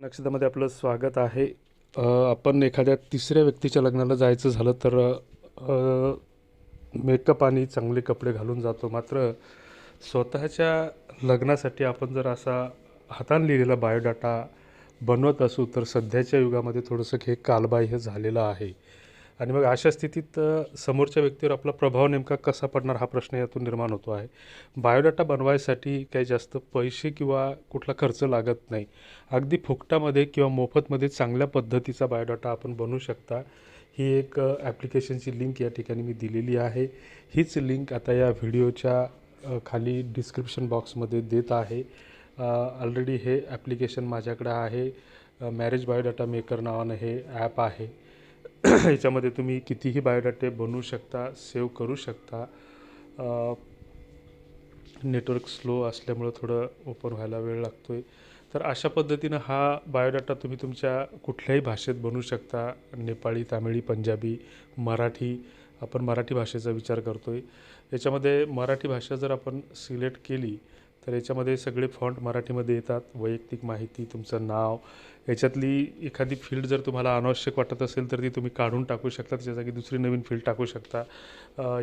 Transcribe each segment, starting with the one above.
नक्षत्रामध्ये आपलं स्वागत आहे. आपण एखाद्या तिसऱ्या व्यक्तीच्या लग्नाला जायचं झालं तर मेकअप आणि चांगले कपडे घालून जातो. मात्र स्वतःच्या लग्नासाठी आपण जर असा हाताने लिहिलेला बायोडाटा बनवत असू तर सध्याच्या युगामध्ये थोडंसं हे कालबाह्य झालेलं आहे. आणि मग अशा स्थितीत समोरच्या व्यक्तीवर आपला प्रभाव नेमका कसा पडणार हा प्रश्न यातून निर्माण होतो आहे. बायोडाटा बनवायसाठी काही जास्त पैसे किंवा कुठला खर्च लागत नाही. अगदी फुकटामध्ये किंवा मोफतमध्ये चांगल्या पद्धतीचा बायोडाटा आपण बनवू शकता. ही एक ॲप्लिकेशनची लिंक या ठिकाणी मी दिलेली आहे. हीच लिंक आता या व्हिडिओच्या खाली डिस्क्रिप्शन बॉक्समध्ये देत आहे. ऑलरेडी हे ॲप्लिकेशन माझ्याकडे आहे. मॅरेज बायोडाटा मेकर नावानं हे ॲप आहे. याच्यामध्ये तुम्ही कितीही बायोडाटे बनवू शकता सेव्ह करू शकता. नेटवर्क स्लो असल्यामुळं थोडं ओपन व्हायला वेळ लागतो आहे तर अशा पद्धतीनं हा बायोडाटा तुम्ही तुमच्या कुठल्याही भाषेत बनवू शकता. नेपाळी तामिळी पंजाबी मराठी आपण मराठी भाषेचा विचार करतो आहे याच्यामध्ये मराठी भाषा जर आपण सिलेक्ट केली तर याच्यामध्ये सगळे फॉन्ट मराठीमध्ये येतात. वैयक्तिक माहिती तुमचं नाव याच्यातली एखादी फील्ड जर तुम्हाला अनावश्यक वाटत असेल तर ती तुम्ही काढून टाकू शकता. त्याच्या जागी दुसरी नवीन फील्ड टाकू शकता.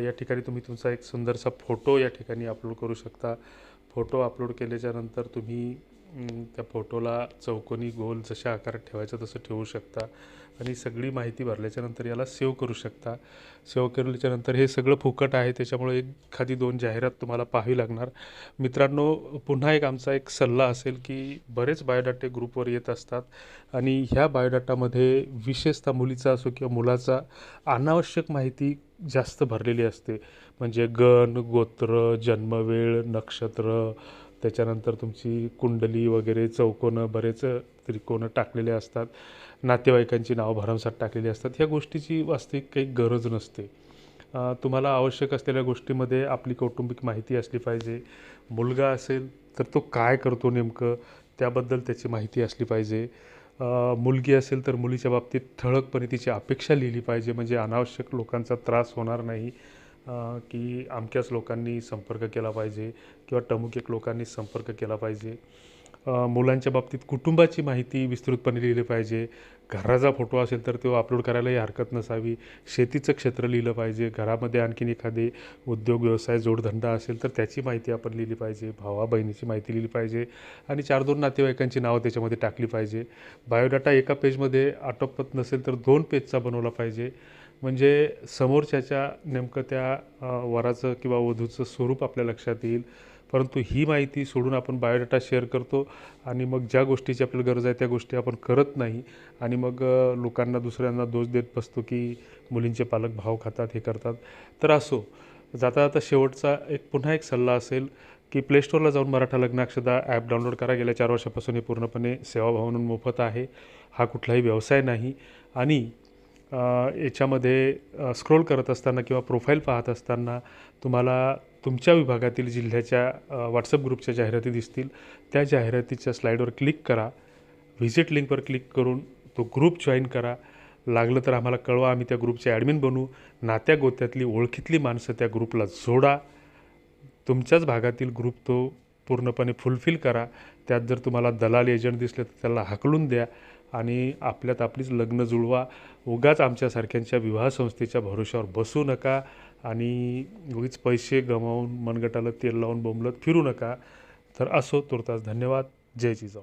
या ठिकाणी तुम्ही तुमचा एक सुंदरसा फोटो या ठिकाणी अपलोड करू शकता. फोटो अपलोड केल्याच्यानंतर तुम्ही त्या फोटोला चौकोनी गोल जशा आकारात ठेवायचा तसं ठेवू शकता. आणि सगळी माहिती भरल्याच्यानंतर याला सेव्ह करू शकता. सेव्ह केल्याच्यानंतर हे सगळं फुकट आहे त्याच्यामुळे एखादी दोन जाहिरात तुम्हाला पाहावी लागणार. मित्रांनो पुन्हा एक आमचा एक सल्ला असेल की बरेच बायोडाटे ग्रुपवर येत असतात आणि ह्या बायोडाटामध्ये विशेषतः मुलीचा असो किंवा मुलाचा अनावश्यक माहिती जास्त भरलेली असते. म्हणजे गण गोत्र जन्मवेळ नक्षत्र त्याच्यानंतर तुमची कुंडली वगैरे चौकोनं बरेच त्रिकोणं टाकलेले असतात. नातेवाईकांची नावं भरमसाठ टाकलेली असतात. ह्या गोष्टीची वास्तविक काही गरज नसते. तुम्हाला आवश्यक असलेल्या गोष्टीमध्ये आपली कौटुंबिक माहिती असली पाहिजे. मुलगा असेल तर तो काय करतो नेमकं? त्याबद्दल त्याची माहिती असली पाहिजे. मुलगी असेल तर मुलीच्या बाबतीत ठळकपणे तिची अपेक्षा लिहिली पाहिजे. म्हणजे अनावश्यक लोकांचा त्रास होणार नाही. की अमक्याच लोकांनी संपर्क केला पाहिजे किंवा टमुक एक लोकांनी संपर्क केला पाहिजे. मुलांच्या बाबतीत कुटुंबाची माहिती विस्तृतपणे लिहिली पाहिजे. घराचा फोटो असेल तर तो अपलोड करायलाही हरकत नसावी. शेतीचं क्षेत्र लिहिलं पाहिजे. घरामध्ये आणखीन एखादे उद्योग व्यवसाय जोडधंदा असेल तर त्याची माहिती आपण लिहिली पाहिजे. भावा बहिणीची माहिती लिहिली पाहिजे. आणि चार दोन नातेवाईकांची नावं त्याच्यामध्ये टाकली पाहिजे. बायोडाटा एका पेजमध्ये आटोपत नसेल तर दोन पेजचा बनवला पाहिजे. म्हणजे समोरच्याच्या नेमकं त्या वराचं किंवा वधूचं स्वरूप आपल्या लक्षात येईल. परंतु ही माहिती सोडून आपण बायोडाटा शेअर करतो आणि मग ज्या गोष्टीची आपल्याला गरज आहे त्या गोष्टी आपण करत नाही आणि मग लोकांना दुसऱ्यांना दोष देत बसतो की मुलींचे पालक भाव खातात हे करतात. तर असो जाता जाता शेवटचा एक पुन्हा एक सल्ला असेल की प्ले स्टोअरला जाऊन मराठा लग्नाक्षदा ॲप डाउनलोड करा. गेल्या चार वर्षापासून हे पूर्णपणे सेवाभाव म्हणून मोफत आहे. हा कुठलाही व्यवसाय नाही. आणि याच्यामध्ये स्क्रोल करत असताना किंवा प्रोफाईल पाहत असताना तुम्हाला तुमच्या विभागातील जिल्ह्याच्या व्हॉट्सअप ग्रुपच्या जाहिराती दिसतील. त्या जाहिरातीच्या स्लाईडवर क्लिक करा. व्हिजिट लिंकवर क्लिक करून तो ग्रुप जॉईन करा. लागलं तर आम्हाला कळवा आम्ही त्या ग्रुपचे ॲडमिन बनू. नात्या गोत्यातली ओळखीतली माणसं त्या ग्रुपला जोडा. तुमच्याच भागातील ग्रुप तो पूर्णपणे फुलफिल करा. त्यात जर तुम्हाला दलाल एजंट दिसले तर त्याला हाकलून द्या. आणि आपल्यात आपलीच लग्न जुळवा. उगाच आमच्यासारख्यांच्या विवाह संस्थेच्या भरोश्यावर बसू नका आणि उगीच पैसे गमावून मनगटाला तेल लावून बोंबलत फिरू नका. तर असो तुर्तास धन्यवाद. जय जिजाऊ.